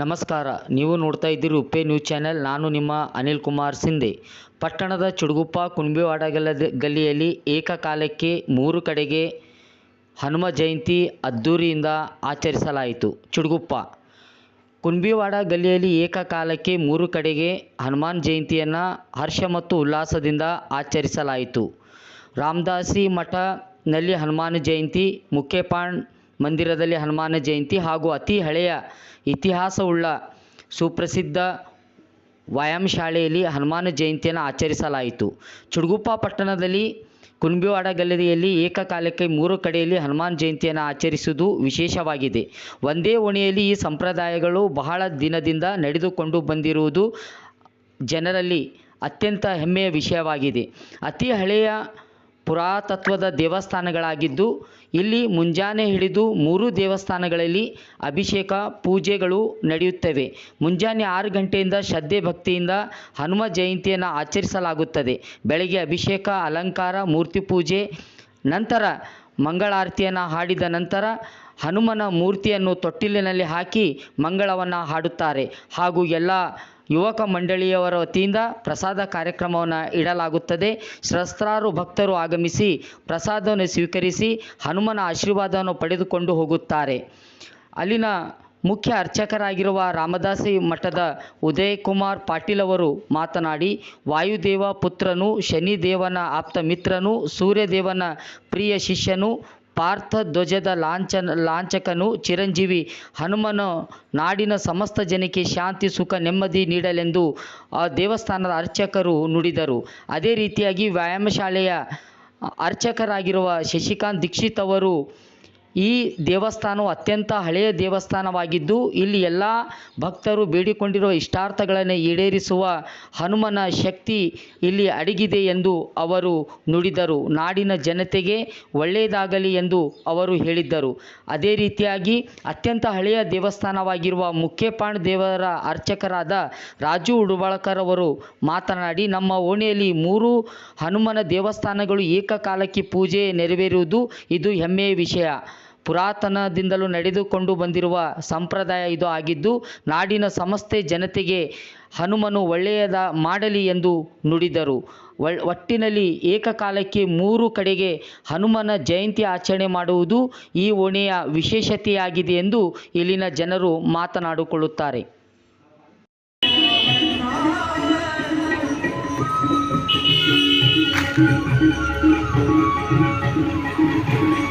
ನಮಸ್ಕಾರ. ನೀವು ನೋಡ್ತಾ ಇದ್ದೀರಿ ಉಪ್ಪೆ ನ್ಯೂಸ್ ಚಾನೆಲ್. ನಾನು ನಿಮ್ಮ ಅನಿಲ್ ಕುಮಾರ್ ಸಿಂಧೆ. ಪಟ್ಟಣದ ಚುಡುಗುಪ್ಪ ಗಲ್ಲದ ಗಲ್ಲಿಯಲ್ಲಿ ಏಕಕಾಲಕ್ಕೆ ಮೂರು ಕಡೆಗೆ ಹನುಮ ಜಯಂತಿ ಅದ್ಧೂರಿಯಿಂದ ಆಚರಿಸಲಾಯಿತು. ಚುಡುಗುಪ್ಪ. ಕುಂಬಿವಾಡ ಗಲ್ಲಿಯಲ್ಲಿ ಏಕಕಾಲಕ್ಕೆ ಮೂರು ಕಡೆಗೆ ಹನುಮಾನ್ ಜಯಂತಿಯನ್ನು ಹರ್ಷ ಮತ್ತು ಉಲ್ಲಾಸದಿಂದ ಆಚರಿಸಲಾಯಿತು. ರಾಮದಾಸಿ ಮಠ ನಲ್ಲಿ ಹನುಮಾನ್ ಜಯಂತಿ ಮುಖ್ಯಪಾಣ್ ಮಂದಿರದಲ್ಲಿ ಹನುಮಾನ ಜಯಂತಿ ಹಾಗೂ ಅತಿ ಹಳೆಯ ಇತಿಹಾಸವುಳ್ಳ ಸುಪ್ರಸಿದ್ಧ ವ್ಯಾಯಾಮ ಶಾಲೆಯಲ್ಲಿ ಹನುಮಾನ ಜಯಂತಿಯನ್ನು ಆಚರಿಸಲಾಯಿತು. ಚುಡುಗುಪ್ಪ ಪಟ್ಟಣದಲ್ಲಿ ಕುಂಬಿವಾಡ ಗಲ್ಲರಿಯಲ್ಲಿ ಏಕಕಾಲಕ್ಕೆ ಮೂರು ಕಡೆಯಲ್ಲಿ ಹನುಮಾನ್ ಜಯಂತಿಯನ್ನು ಆಚರಿಸುವುದು ವಿಶೇಷವಾಗಿದೆ. ಒಂದೇ ಓಣಿಯಲ್ಲಿ ಈ ಸಂಪ್ರದಾಯಗಳು ಬಹಳ ದಿನದಿಂದ ನಡೆದುಕೊಂಡು ಬಂದಿರುವುದು ಜನರಲ್ಲಿ ಅತ್ಯಂತ ಹೆಮ್ಮೆಯ ವಿಷಯವಾಗಿದೆ. ಅತಿ ಹಳೆಯ ಪುರಾತತ್ವದ ದೇವಸ್ಥಾನಗಳಾಗಿದ್ದು, ಇಲ್ಲಿ ಮುಂಜಾನೆ ಹಿಡಿದು ಮೂರು ದೇವಸ್ಥಾನಗಳಲ್ಲಿ ಅಭಿಷೇಕ ಪೂಜೆಗಳು ನಡೆಯುತ್ತವೆ. ಮುಂಜಾನೆ ಆರು ಗಂಟೆಯಿಂದ ಶ್ರದ್ಧೆ ಭಕ್ತಿಯಿಂದ ಹನುಮ ಜಯಂತಿಯನ್ನು ಆಚರಿಸಲಾಗುತ್ತದೆ. ಬೆಳಗ್ಗೆ ಅಭಿಷೇಕ, ಅಲಂಕಾರ, ಮೂರ್ತಿ ಪೂಜೆ, ನಂತರ ಮಂಗಳಾರತಿಯನ್ನು ಹಾಡಿದ ನಂತರ ಹನುಮನ ಮೂರ್ತಿಯನ್ನು ತೊಟ್ಟಿಲಿನಲ್ಲಿ ಹಾಕಿ ಮಂಗಳವನ್ನು ಹಾಡುತ್ತಾರೆ. ಹಾಗೂ ಎಲ್ಲ ಯುವಕ ಮಂಡಳಿಯವರ ವತಿಯಿಂದ ಪ್ರಸಾದ ಕಾರ್ಯಕ್ರಮವನ್ನು ಇಡಲಾಗುತ್ತದೆ. ಸಹಸ್ರಾರು ಭಕ್ತರು ಆಗಮಿಸಿ ಪ್ರಸಾದವನ್ನು ಸ್ವೀಕರಿಸಿ ಹನುಮನ ಆಶೀರ್ವಾದವನ್ನು ಪಡೆದುಕೊಂಡು ಹೋಗುತ್ತಾರೆ. ಅಲ್ಲಿನ ಮುಖ್ಯ ಅರ್ಚಕರಾಗಿರುವ ರಾಮದಾಸಿ ಮಠದ ಉದಯಕುಮಾರ್ ಪಾಟೀಲ್ ಅವರು ಮಾತನಾಡಿ, ವಾಯುದೇವ ಪುತ್ರನು, ಶನಿದೇವನ ಆಪ್ತ ಮಿತ್ರನು, ಸೂರ್ಯದೇವನ ಪ್ರಿಯ ಶಿಷ್ಯನು ಪಾರ್ಥ ಧ್ವಜದ ಲಾಂಛನ ಲಾಂಛಕನು ಚಿರಂಜೀವಿ, ಹನುಮನು ನಾಡಿನ ಸಮಸ್ತ ಜನಕ್ಕೆ ಶಾಂತಿ, ಸುಖ, ನೆಮ್ಮದಿ ನೀಡಲೆಂದು ಆ ದೇವಸ್ಥಾನದ ಅರ್ಚಕರು ನುಡಿದರು. ಅದೇ ರೀತಿಯಾಗಿ ವ್ಯಾಯಾಮ ಶಾಲೆಯ ಅರ್ಚಕರಾಗಿರುವ ಶಶಿಕಾಂತ್ ದೀಕ್ಷಿತ್ ಅವರು ಈ ದೇವಸ್ಥಾನವು ಅತ್ಯಂತ ಹಳೆಯ ದೇವಸ್ಥಾನವಾಗಿದ್ದು, ಇಲ್ಲಿ ಎಲ್ಲ ಭಕ್ತರು ಬೇಡಿಕೊಂಡಿರುವ ಇಷ್ಟಾರ್ಥಗಳನ್ನು ಈಡೇರಿಸುವ ಹನುಮನ ಶಕ್ತಿ ಇಲ್ಲಿ ಅಡಗಿದೆ ಎಂದು ಅವರು ನುಡಿದರು. ನಾಡಿನ ಜನತೆಗೆ ಒಳ್ಳೆಯದಾಗಲಿ ಎಂದು ಅವರು ಹೇಳಿದ್ದರು. ಅದೇ ರೀತಿಯಾಗಿ ಅತ್ಯಂತ ಹಳೆಯ ದೇವಸ್ಥಾನವಾಗಿರುವ ಮುಖ್ಯಪಾಣ ದೇವರ ಅರ್ಚಕರಾದ ರಾಜು ಉಡುಬಳಕರ್ ಅವರು ಮಾತನಾಡಿ, ನಮ್ಮ ಓಣಿಯಲ್ಲಿ ಮೂರು ಹನುಮನ ದೇವಸ್ಥಾನಗಳು ಏಕಕಾಲಕ್ಕೆ ಪೂಜೆ ನೆರವೇರುವುದು, ಇದು ಹೆಮ್ಮೆಯ ವಿಷಯ. ಪುರಾತನದಿಂದಲೂ ನಡೆದುಕೊಂಡು ಬಂದಿರುವ ಸಂಪ್ರದಾಯ ಇದು ಆಗಿದ್ದು, ನಾಡಿನ ಸಮಸ್ತ ಜನತೆಗೆ ಹನುಮನು ಒಳ್ಳೆಯದ ಮಾಡಲಿ ಎಂದು ನುಡಿದರು. ಒಟ್ಟಿನಲ್ಲಿ ಏಕಕಾಲಕ್ಕೆ ಮೂರು ಕಡೆಗೆ ಹನುಮನ ಜಯಂತಿ ಆಚರಣೆ ಮಾಡುವುದು ಈ ಓಣೆಯ ವಿಶೇಷತೆಯಾಗಿದೆ ಎಂದು ಇಲ್ಲಿನ ಜನರು ಮಾತನಾಡಿಕೊಳ್ಳುತ್ತಾರೆ ಿ.